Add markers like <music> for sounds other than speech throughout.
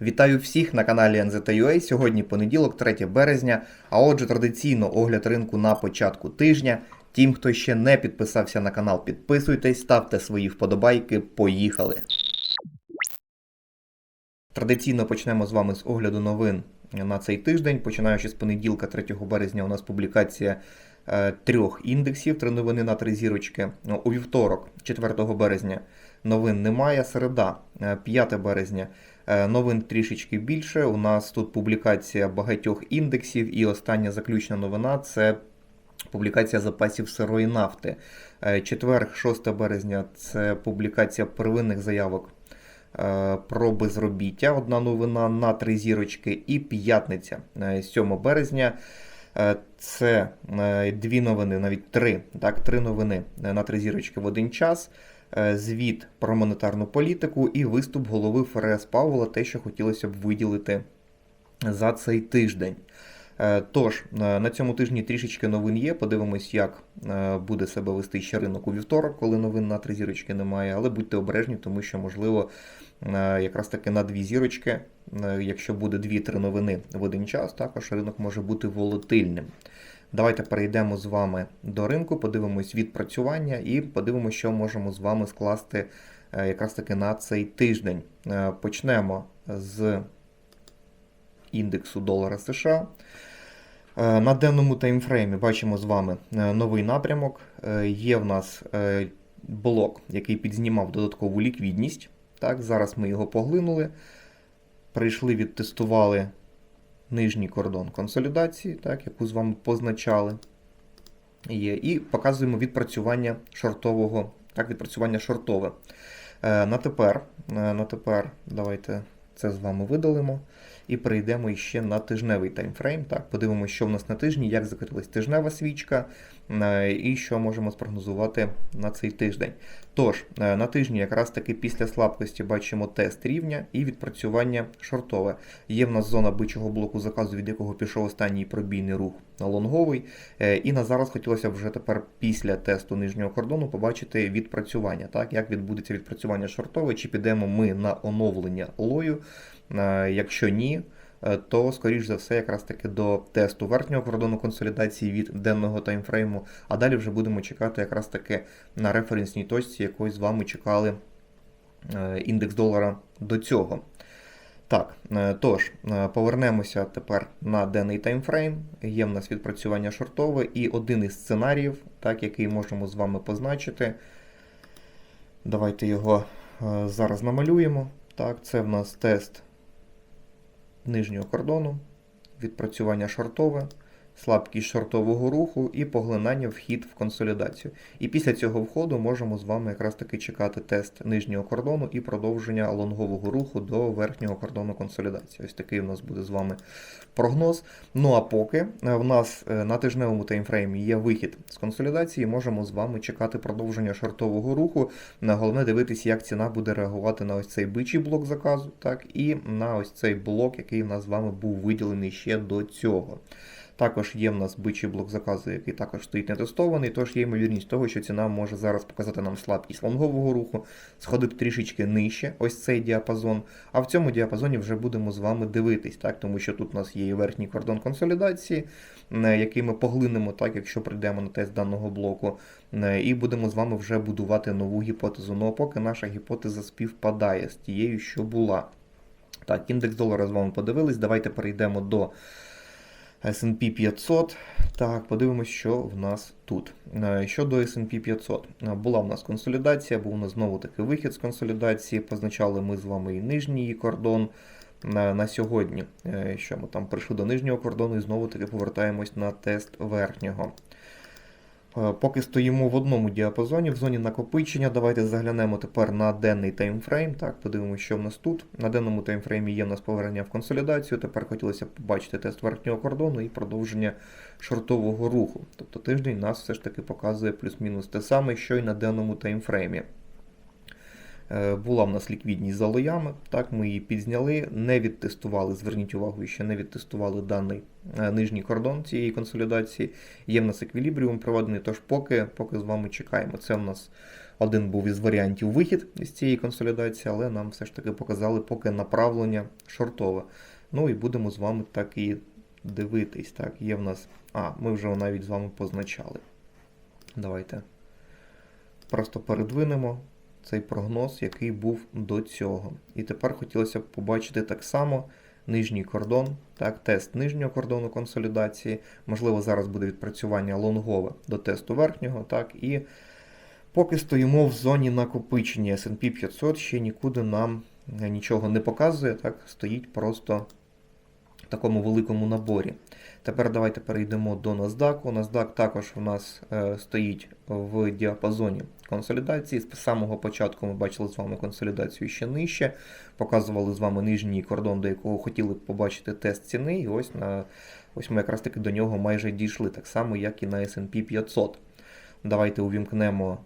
Вітаю всіх на каналі NZTA. Сьогодні понеділок, 3 березня. А отже, традиційно огляд ринку на початку тижня. Тим, хто ще не підписався на канал, підписуйтесь, ставте свої вподобайки. Поїхали! Традиційно почнемо з вами з огляду новин на цей тиждень. Починаючи з понеділка, 3 березня, у нас публікація е, трьох індексів, три новини на три зірочки. Ну, У вівторок, 4 березня, новин немає. Середа, е, 5 березня, е, новин трішечки більше. У нас тут публікація багатьох індексів, і остання заключна новина це публікація запасів сирої нафти. Е, Четверг, 6 березня, це публікація первинних заявок е, про безробіття. Одна новина на три зірочки. І п'ятниця, е, 7 березня. Е, Це е, дві новини, навіть три. Так, три новини е, на три зірочки в один час. Е, Звіт про монетарну політику і виступ голови ФРС Павла, те, що хотілося б виділити за цей тиждень. Е, Тож, е, на цьому тижні трішечки новин є. Подивимось, як буде себе вести ще ринок у вівторок, коли новин на три зірочки немає. Але будьте обережні, тому що, можливо, якраз таки на дві зірочки, якщо буде дві-три новини в один час, також ринок може бути волатильним. Давайте перейдемо з вами до ринку, подивимось відпрацювання і подивимося, що можемо з вами скласти е, якраз таки на цей тиждень. Е, Почнемо з індексу долара США. Е, На денному таймфреймі бачимо з вами новий напрямок. Є в нас блок, який підзнімав додаткову ліквідність. Так, зараз ми його поглинули. Прийшли, відтестували нижній кордон консолідації, так, яку з вами позначали. Є. І показуємо відпрацювання шортового, так, відпрацювання шортове. Е, на тепер, е, на тепер давайте це з вами видалимо. І перейдемо ще на тижневий таймфрейм. Так, подивимося, що в нас на тижні, як закрилась тижнева свічка, е, і що можемо спрогнозувати на цей тиждень. Тож, е, на тижні, якраз таки після слабкості бачимо тест рівня і відпрацювання шортове. Є в нас зона бичого блоку заказу, від якого пішов останній пробійний рух лонговий. Е, І на зараз хотілося б вже тепер після тесту нижнього кордону побачити відпрацювання. Так, як відбудеться відпрацювання шортове, чи підемо ми на оновлення лою. Е, Якщо ні, е, то скоріш за все, якраз таки до тесту верхнього кордону консолідації від денного таймфрейму. А далі вже будемо чекати якраз таки на референсній точці, якої з вами чекали е, індекс долара до цього. Так, тож, повернемося тепер на денний таймфрейм. Є в нас відпрацювання шортове і один із сценаріїв, так, який можемо з вами позначити. Давайте його зараз намалюємо. Так, це в нас тест нижнього кордону, відпрацювання шортове, слабкість шортового руху і поглинання вхід в консолідацію. І після цього входу можемо з вами якраз таки чекати тест нижнього кордону і продовження лонгового руху до верхнього кордону консолідації. Ось такий у нас буде з вами прогноз. Ну а поки е, в нас е, на тижневому таймфреймі є вихід з консолідації, можемо з вами чекати продовження шортового руху. Головне дивитися, як ціна буде реагувати на ось цей бичий блок заказу, так і на ось цей блок, який в нас з вами був виділений ще до цього. Також є в нас бичий блок заказу, який також стоїть нетестований, тож є ймовірність того, що ціна може зараз показати нам слабкість лонгового руху, сходити трішечки нижче, ось цей діапазон. А в цьому діапазоні вже будемо з вами дивитись, так, тому що тут у нас є і верхній кордон консолідації, е, який ми поглинемо, так, якщо прийдемо на тест даного блоку, е, і будемо з вами вже будувати нову гіпотезу. Ну а поки наша гіпотеза співпадає з тією, що була. Так, індекс долара з вами подивились. Давайте перейдемо до S&P 500. Так, подивимось, що в нас тут. Е, Щодо S&P 500, Е, була в нас консолідація, був у нас знову таки вихід з консолідації. Позначали ми з вами і нижній кордон на, на сьогодні. Е, Що ми там прийшли до нижнього кордону і знову таки повертаємось на тест верхнього. Е, Поки стоїмо в одному діапазоні, в зоні накопичення, давайте заглянемо тепер на денний таймфрейм. Так, подивимося, що в нас тут. На денному таймфреймі є в нас повернення в консолідацію. Тепер хотілося б побачити тест верхнього кордону і продовження шортового руху. Тобто тиждень нас все ж таки показує плюс-мінус те саме, що й на денному таймфреймі. Е, Була в нас ліквідність за лоями, так, ми її підзняли, не відтестували, зверніть увагу, ще не відтестували даний е, нижній кордон цієї консолідації. Є в нас еквілібріум проведений, тож поки, поки з вами чекаємо. Це в нас один був із варіантів вихід із цієї консолідації, але нам все ж таки показали поки направлення шортове. Ну і будемо з вами так і дивитись. Так, є в нас. А, ми вже навіть з вами позначали. Давайте просто передвинемо цей прогноз, який був до цього. І тепер хотілося б побачити так само нижній кордон, так, тест нижнього кордону консолідації. Можливо, зараз буде відпрацювання лонгове до тесту верхнього. так, І поки стоїмо в зоні накопичення S&P 500, ще нікуди нам нічого не показує, так, стоїть просто такому великому наборі. Тепер давайте перейдемо до NASDAQ. NASDAQ також у нас е, стоїть в діапазоні консолідації. З самого початку ми бачили з вами консолідацію ще нижче. Показували з вами нижній кордон, до якого хотіли б побачити тест ціни. І ось на ось ми якраз таки до нього майже дійшли, так само, як і на SP 500. Давайте увімкнемо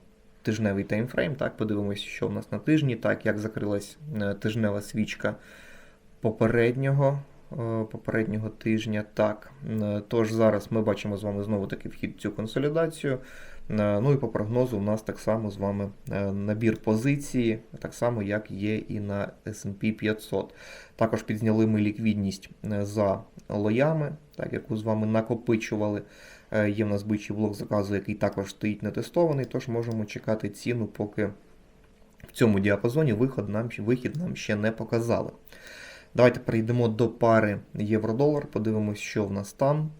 тижневий таймфрейм. Так, подивимося, що в нас на тижні, так, як закрилась е, тижнева свічка попереднього. Е, Попереднього тижня, так. Е, Тож зараз ми бачимо з вами знову таки вхід в цю консолідацію. Е, Ну і по прогнозу у нас так само з вами набір позиції, так само, як є і на SP 500. Також підзняли ми ліквідність за лоями, так, яку з вами накопичували. Є в нас бичий блок заказу, який також стоїть нетестований, тож можемо чекати ціну, поки в цьому діапазоні виход нам, вихід нам ще не показали. Давайте перейдемо до пари євро-долар, подивимось, що в нас там.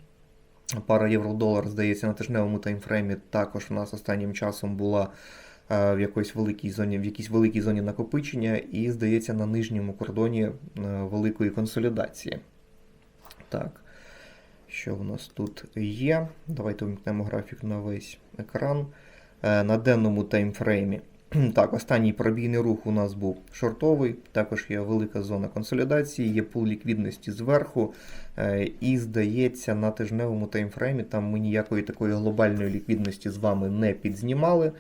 Пара євро-долар, здається, на тижневому таймфреймі також у нас останнім часом була е, в якоїсь великій зоні, в якійсь великій зоні накопичення, і, здається, на нижньому кордоні е, великої консолідації. Так, що в нас тут є? Давайте вимкнемо графік на весь екран. Е, На денному таймфреймі. <clears throat> Так, останній пробійний рух у нас був шортовий, також є велика зона консолідації, є пул ліквідності зверху. Е, І здається, на тижневому таймфреймі там ми ніякої такої глобальної ліквідності з вами не підзнімали.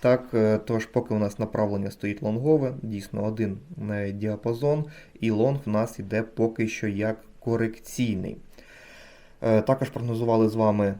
Так, е, тож, поки у нас направлення стоїть лонгове, дійсно один е, діапазон, і лонг в нас іде поки що як корекційний. Також прогнозували з вами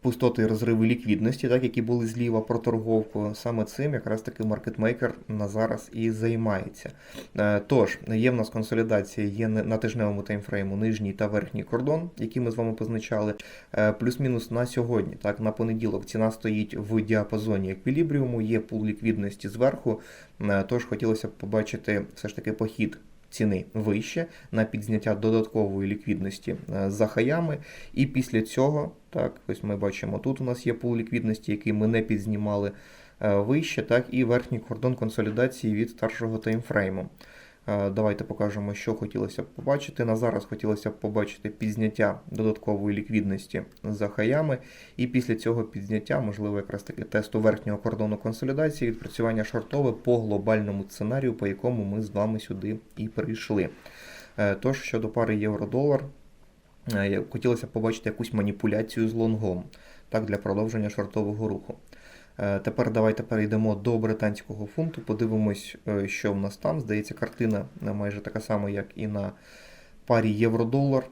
пустоти розриви ліквідності, так, які були зліва про торговку. Саме цим якраз таки маркетмейкер на зараз і займається. Е, Тож, є в нас консолідація, є на на тижневому таймфрейму нижній та верхній кордон, який ми з вами позначали. Е, Плюс-мінус на сьогодні, так, на понеділок ціна стоїть в діапазоні еквілібріуму, є пул ліквідності зверху. Е, Тож хотілося б побачити все ж таки похід ціни вище на підзняття додаткової ліквідності е, за хаями. І після цього, так, ось ми бачимо, тут у нас є пул ліквідності, який ми не підзнімали е, вище, так, і верхній кордон консолідації від старшого таймфрейму. Давайте покажемо, що хотілося б побачити. На зараз хотілося б побачити підзняття додаткової ліквідності за хаями, і після цього підзняття, можливо, якраз таки тесту верхнього кордону консолідації, відпрацювання шортове по глобальному сценарію, по якому ми з вами сюди і прийшли. Е, Тож, щодо пари євро-долар, е, хотілося б побачити якусь маніпуляцію з лонгом так, для продовження шортового руху. Е, Тепер давайте перейдемо до британського фунту, подивимось, е, що в нас там. Здається, картина е, майже така сама, як і на парі євро-долар.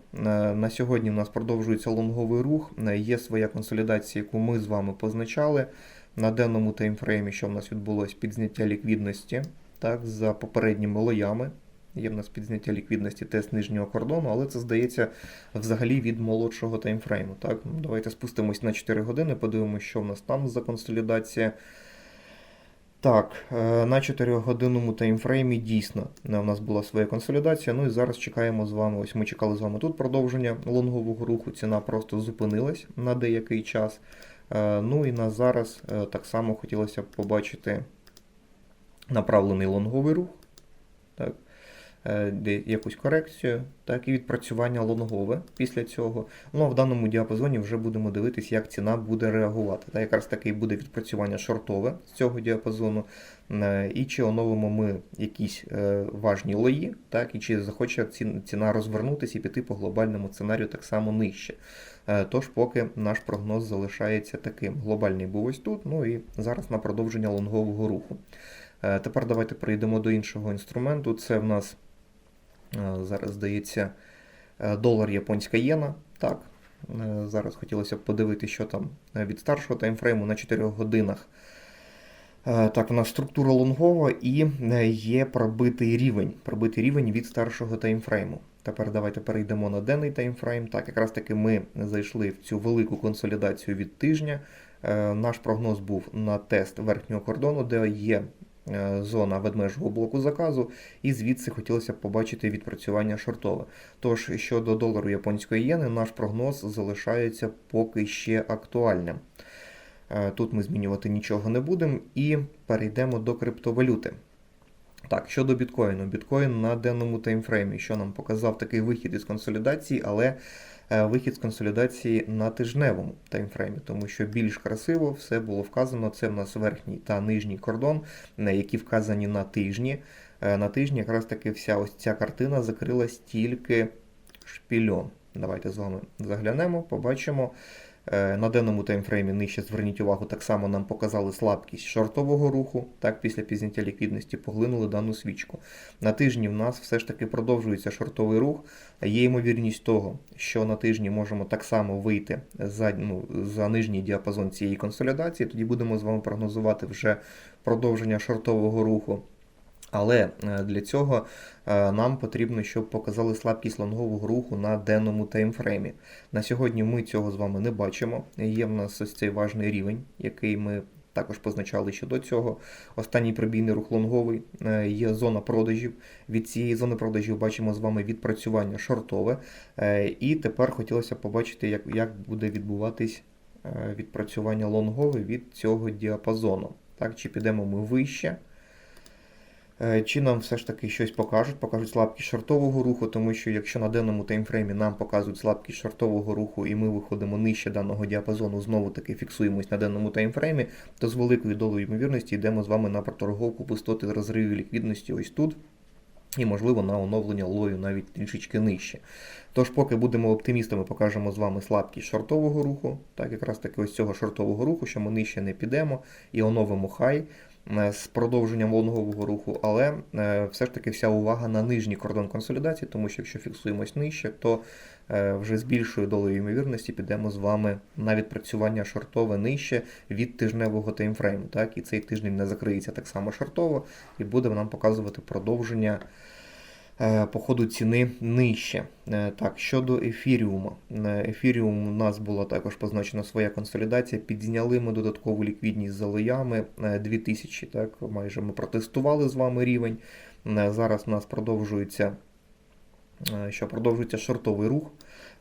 На сьогодні в нас продовжується лонговий рух. Є своя консолідація, яку ми з вами позначали. На денному таймфреймі, що в нас відбулось підзняття ліквідності так, за попередніми лоями. Є в нас підзняття ліквідності тест нижнього кордону, але це здається взагалі від молодшого таймфрейму. Так? Ну, Давайте спустимось на 4 години, подивимося, що в нас там за консолідація. Так, е, на 4-годинному таймфреймі дійсно е, в нас була своя консолідація. Ну і зараз чекаємо з вами. Ось ми чекали з вами тут продовження лонгового руху. Ціна просто зупинилась на деякий час. Е, Ну і на зараз так само хотілося б побачити направлений лонговий рух. Так. Е, Якусь корекцію, так, і відпрацювання лонгове після цього. Ну а в даному діапазоні вже будемо дивитись, як ціна буде реагувати. Та якраз таки буде відпрацювання шортове з цього діапазону, е, і чи оновимо ми якісь е, важні лої, так, і чи захоче ціна розвернутися і піти по глобальному сценарію так само нижче. Тож, поки наш прогноз залишається таким. Глобальний був ось тут, ну і зараз на продовження лонгового руху. Тепер давайте перейдемо до іншого інструменту. Це в нас зараз здається е, долар японська єна. Так, е, зараз хотілося б подивитися, що там е, від старшого таймфрейму на 4 годинах. Е, Так, у нас структура лонгова і е, є пробитий рівень. Пробитий рівень від старшого таймфрейму. Тепер давайте перейдемо на денний таймфрейм. Так, якраз таки ми зайшли в цю велику консолідацію від тижня. Е, Наш прогноз був на тест верхнього кордону, де є е, зона ведмежого блоку заказу, і звідси хотілося побачити відпрацювання шортове. Тож щодо долару японської єни, наш прогноз залишається поки ще актуальним. Е, Тут ми змінювати нічого не будемо і перейдемо до криптовалюти. Так, щодо біткоїну, біткоін на денному таймфреймі, що нам показав такий вихід із консолідації, але е, вихід з консолідації на тижневому таймфреймі, тому що більш красиво все було вказано. Це в нас верхній та нижній кордон, е, які вказані на тижні. Е, На тижні якраз таки вся ось ця картина закрилась тільки шпільон. Давайте з вами заглянемо, побачимо. Е, На денному таймфреймі нижче зверніть увагу, так само нам показали слабкість шортового руху. Так, після пізняття ліквідності поглинули дану свічку. На тижні в нас все ж таки продовжується шортовий рух. Є ймовірність того, що на тижні можемо так само вийти за, ну, за нижній діапазон цієї консолідації. Тоді будемо з вами прогнозувати вже продовження шортового руху. Але е, для цього е, нам потрібно, щоб показали слабкість лонгового руху на денному таймфреймі. На сьогодні ми цього з вами не бачимо. Є в нас ось цей важний рівень, який ми також позначали ще до цього. Останній пробійний рух лонговий, е, є зона продажів. Від цієї зони продажів бачимо з вами відпрацювання шортове. І тепер хотілося побачити, як, як буде відбуватись відпрацювання лонгове від цього діапазону. Так, чи підемо ми вище. Е, Чи нам все ж таки щось покажуть, покажуть слабкість шортового руху, тому що якщо на денному таймфреймі нам показують слабкість шортового руху і ми виходимо нижче даного діапазону, знову таки фіксуємось на денному таймфреймі, то з великою долею ймовірності йдемо з вами на проторговку пустоти розривів ліквідності ось тут. І, можливо, на оновлення лою навіть трішечки нижче. Тож, поки будемо оптимістами, покажемо з вами слабкість шортового руху, так якраз таки ось цього шортового руху, що ми нижче не підемо і оновимо хай з продовженням лонгового руху, але е, все ж таки вся увага на нижній кордон консолідації, тому що якщо фіксуємось нижче, то е, вже з більшою долею ймовірності підемо з вами на відпрацювання шортове нижче від тижневого таймфрейму. Так? І цей тиждень не закриється так само шортово і буде нам показувати продовження е, по ходу ціни нижче. Е, Так, щодо ефіріуму. Е, Ефіріум у нас була також позначена своя консолідація. Підзняли ми додаткову ліквідність за лоями е, 2000. Так, майже ми протестували з вами рівень. Е, Зараз у нас продовжується, е, що продовжується шортовий рух.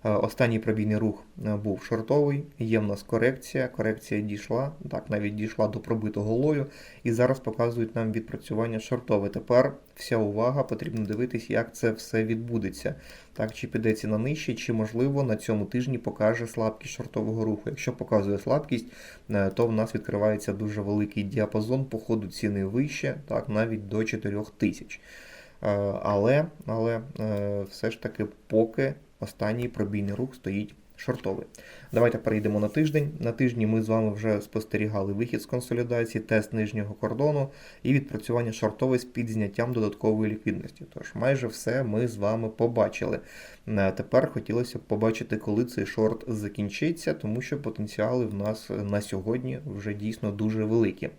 Е, Останній пробійний рух е, був шортовий, є в нас корекція. Корекція дійшла, так, навіть дійшла до пробитого лою. І зараз показують нам відпрацювання шортове. Тепер вся увага, потрібно дивитись, як це все відбудеться. Так, чи піде ціна нижче, чи можливо на цьому тижні покаже слабкість шортового руху. Якщо показує слабкість, е, то в нас відкривається дуже великий діапазон по ходу ціни вище, так, навіть до 4000. Е, Але, але все ж таки поки останній пробійний рух стоїть шортовий. Давайте перейдемо на тиждень. На тижні ми з вами вже спостерігали вихід з консолідації, тест нижнього кордону і відпрацювання шортове з підзняттям додаткової ліквідності. Тож майже все ми з вами побачили. Е, Тепер хотілося б побачити, коли цей шорт закінчиться, тому що потенціали в нас на сьогодні вже дійсно дуже великі.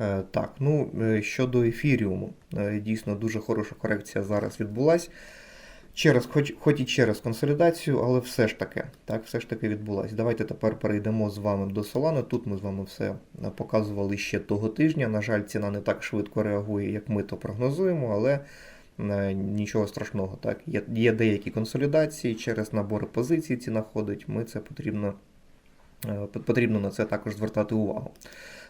Е, Так, ну е, щодо ефіріуму, дійсно дуже хороша корекція зараз відбулась. Через, хоч, хоч і через консолідацію, але все ж таки, так, все ж таки відбулась. Давайте тепер перейдемо з вами до Solana. Тут ми з вами все е, показували ще того тижня. На жаль, ціна не так швидко реагує, як ми то прогнозуємо, але е, нічого страшного. Так. Є, є деякі консолідації, через набори позицій ціна ходить. Ми це потрібно, е, потрібно на це також звертати увагу.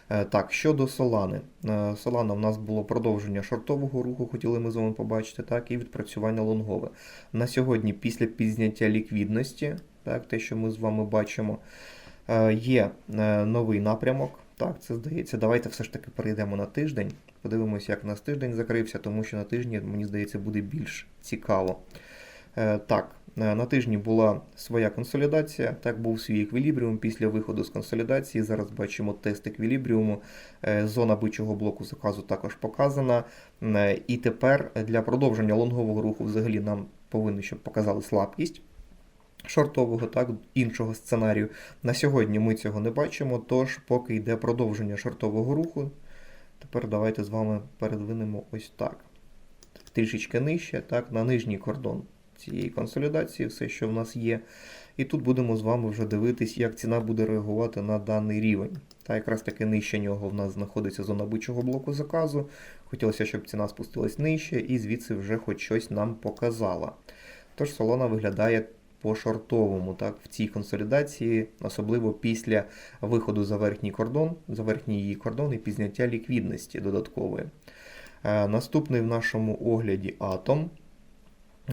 Е, Так, щодо Solana. Е, Solana в нас було продовження шортового руху, хотіли ми з вами побачити, так, і відпрацювання лонгове. На сьогодні, після підзняття ліквідності, так, те, що ми з вами бачимо, е, є новий напрямок. Так, це здається. Давайте все ж таки перейдемо на тиждень. Подивимося, як у нас тиждень закрився, тому що на тижні, мені здається, буде більш цікаво. Е, Так, е, на тижні була своя консолідація, так був свій еквілібріум після виходу з консолідації. Зараз бачимо тест еквілібріуму. Е, Зона бичого блоку заказу також показана. І тепер для продовження лонгового руху взагалі нам повинні, щоб показали слабкість. шортового, так, іншого сценарію. На сьогодні ми цього не бачимо, тож поки йде продовження шортового руху, тепер давайте з вами передвинемо ось так. Трішечки нижче, так, на нижній кордон цієї консолідації, все, що в нас є. І тут будемо з вами вже дивитись, як ціна буде реагувати на даний рівень. Та якраз таки нижче нього в нас знаходиться зона бичого блоку заказу. Хотілося, щоб ціна спустилась нижче, і звідси вже хоч щось нам показала. Тож солона виглядає по шортовому, так, в цій консолідації, особливо після виходу за верхній кордон, за верхній її кордон і пізняття ліквідності додаткової. Е, Наступний в нашому огляді атом.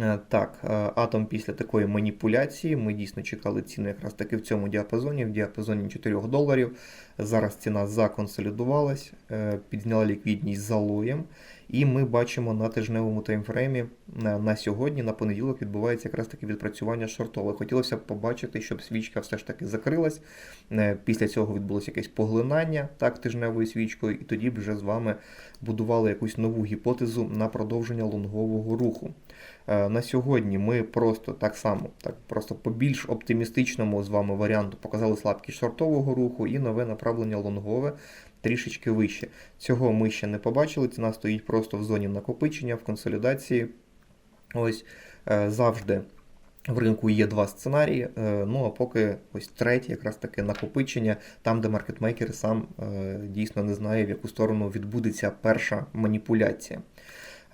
Е, Так, е, атом після такої маніпуляції. Ми дійсно чекали ціну якраз таки в цьому діапазоні, в діапазоні 4 доларів. Зараз ціна законсолідувалась, е, підзняла ліквідність залоєм. І ми бачимо на тижневому таймфреймі на сьогодні, на понеділок, відбувається якраз таки відпрацювання шортове. Хотілося б побачити, щоб свічка все ж таки закрилась. Після цього відбулося якесь поглинання так, тижневою свічкою, і тоді б вже з вами будували якусь нову гіпотезу на продовження лонгового руху. Е, На сьогодні ми просто так само, так просто по більш оптимістичному з вами варіанту показали слабкість шортового руху і нове направлення лонгове трішечки вище. Цього ми ще не побачили. Ціна стоїть просто в зоні накопичення, в консолідації. Ось е, завжди. В ринку є два сценарії, е, ну а поки ось третій, якраз таки накопичення, там, де маркетмейкер сам дійсно не знає, в яку сторону відбудеться перша маніпуляція.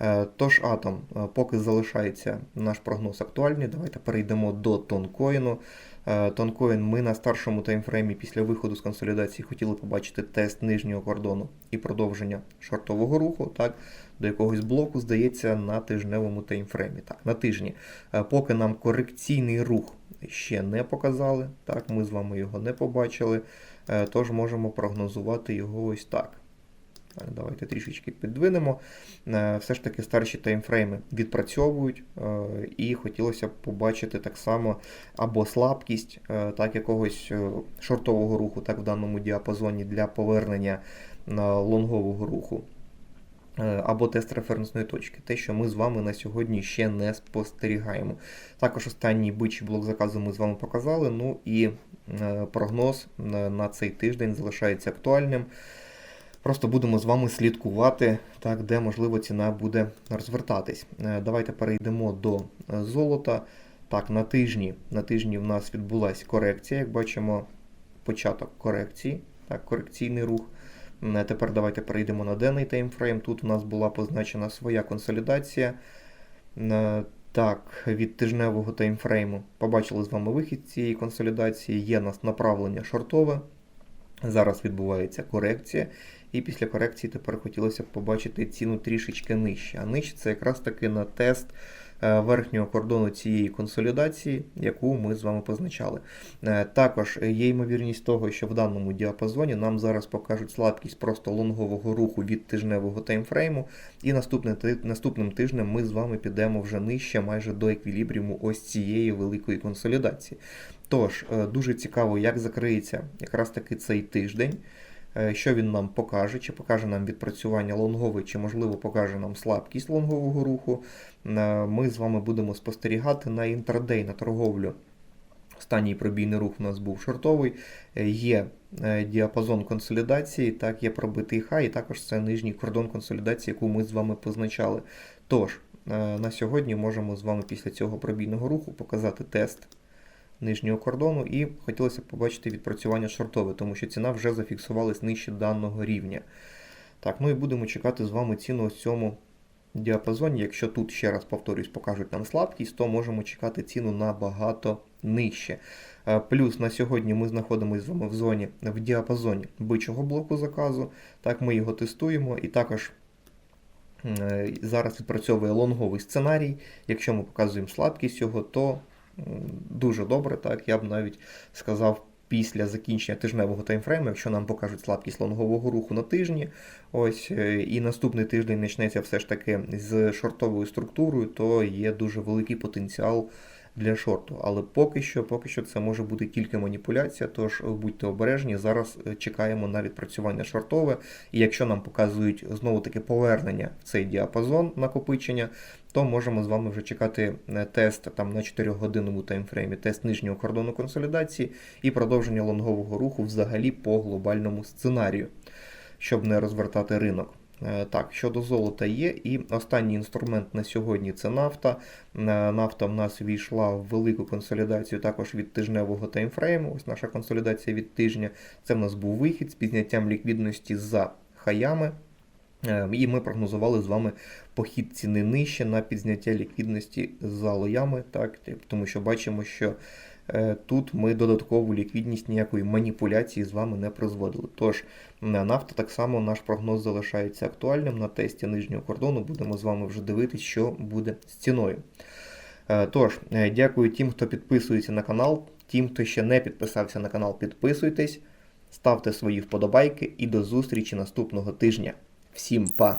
Е, Тож атом, е, поки залишається наш прогноз актуальний, давайте перейдемо до тонкоїну. Е, Тонкоін ми на старшому таймфреймі після виходу з консолідації хотіли побачити тест нижнього кордону і продовження шортового руху, так, до якогось блоку, здається, на тижневому таймфреймі. Так, на тижні. Поки нам корекційний рух ще не показали, так, ми з вами його не побачили, тож можемо прогнозувати його ось так. Давайте трішечки підвинемо. Е, Все ж таки старші таймфрейми відпрацьовують, е, і хотілося б побачити так само або слабкість е, так, якогось шортового руху так, в даному діапазоні для повернення лонгового руху. Або тест референсної точки, те, що ми з вами на сьогодні ще не спостерігаємо. Також останній бичий блок заказу ми з вами показали. Ну і прогноз на цей тиждень залишається актуальним. Просто будемо з вами слідкувати, так, де можливо ціна буде розвертатись. Е, Давайте перейдемо до е, золота. Так, на тижні на тижні в нас відбулася корекція, як бачимо, початок корекції, так, корекційний рух. Е, Тепер давайте перейдемо на денний таймфрейм. Тут у нас була позначена своя консолідація. Так, від тижневого таймфрейму побачили з вами вихід цієї консолідації. Є у нас направлення шортове. Зараз відбувається корекція. І після корекції тепер хотілося б побачити ціну трішечки нижче. А нижче це якраз таки на тест е, верхнього кордону цієї консолідації, яку ми з вами позначали. Е, Також є ймовірність того, що в даному діапазоні нам зараз покажуть слабкість просто лонгового руху від тижневого таймфрейму. І наступним, наступним тижнем ми з вами підемо вже нижче, майже до еквілібріуму ось цієї великої консолідації. Тож, е, дуже цікаво, як закриється якраз таки цей тиждень. Е, Що він нам покаже, чи покаже нам відпрацювання лонгове, чи, можливо, покаже нам слабкість лонгового руху. Е, Ми з вами будемо спостерігати на інтрадей, на торговлю. Останній пробійний рух у нас був шортовий. Е, Є діапазон консолідації, так, є пробитий хай, і також це нижній кордон консолідації, яку ми з вами позначали. Тож, на сьогодні можемо з вами після цього пробійного руху показати тест нижнього кордону і хотілося побачити відпрацювання шортове, тому що ціна вже зафіксувалась нижче даного рівня. Так, ну і будемо чекати з вами ціну ось цьому діапазоні. Якщо тут, ще раз повторюсь, покажуть нам слабкість, то можемо чекати ціну набагато нижче. Е, Плюс на сьогодні ми знаходимося з вами в зоні в діапазоні бичого блоку заказу. Так, ми його тестуємо і також. е, Зараз відпрацьовує лонговий сценарій. Якщо ми показуємо слабкість його, то дуже добре, так я б навіть сказав. Після закінчення тижневого таймфрейму, якщо нам покажуть слабкість лонгового руху на тижні, ось е, і наступний тиждень почнеться все ж таки з шортовою структурою, то є дуже великий потенціал для шорту. Але поки що, поки що це може бути тільки маніпуляція, тож будьте обережні. Зараз е, чекаємо на відпрацювання шортове. І якщо нам показують знову таки повернення в цей діапазон накопичення, то можемо з вами вже чекати е, тест там на 4-годинному таймфреймі, тест нижнього кордону консолідації і продовження лонгового руху взагалі по глобальному сценарію, щоб не розвертати ринок. Е, Так, щодо золота є. І останній інструмент на сьогодні це нафта. Е, Нафта в нас війшла в велику консолідацію також від тижневого таймфрейму. Ось наша консолідація від тижня. Це в нас був вихід з підняттям ліквідності за хаями. Е, І ми прогнозували з вами похід ціни нижче на підзняття ліквідності за лоями, так, тому що бачимо, що е, тут ми додаткову ліквідність ніякої маніпуляції з вами не призводили. Тож нафта так само наш прогноз залишається актуальним. На тесті нижнього кордону будемо з вами вже дивитися, що буде з ціною. Е, Тож, дякую тим, хто підписується на канал. Тим, хто ще не підписався на канал, підписуйтесь, ставте свої вподобайки і до зустрічі наступного тижня. Всім па!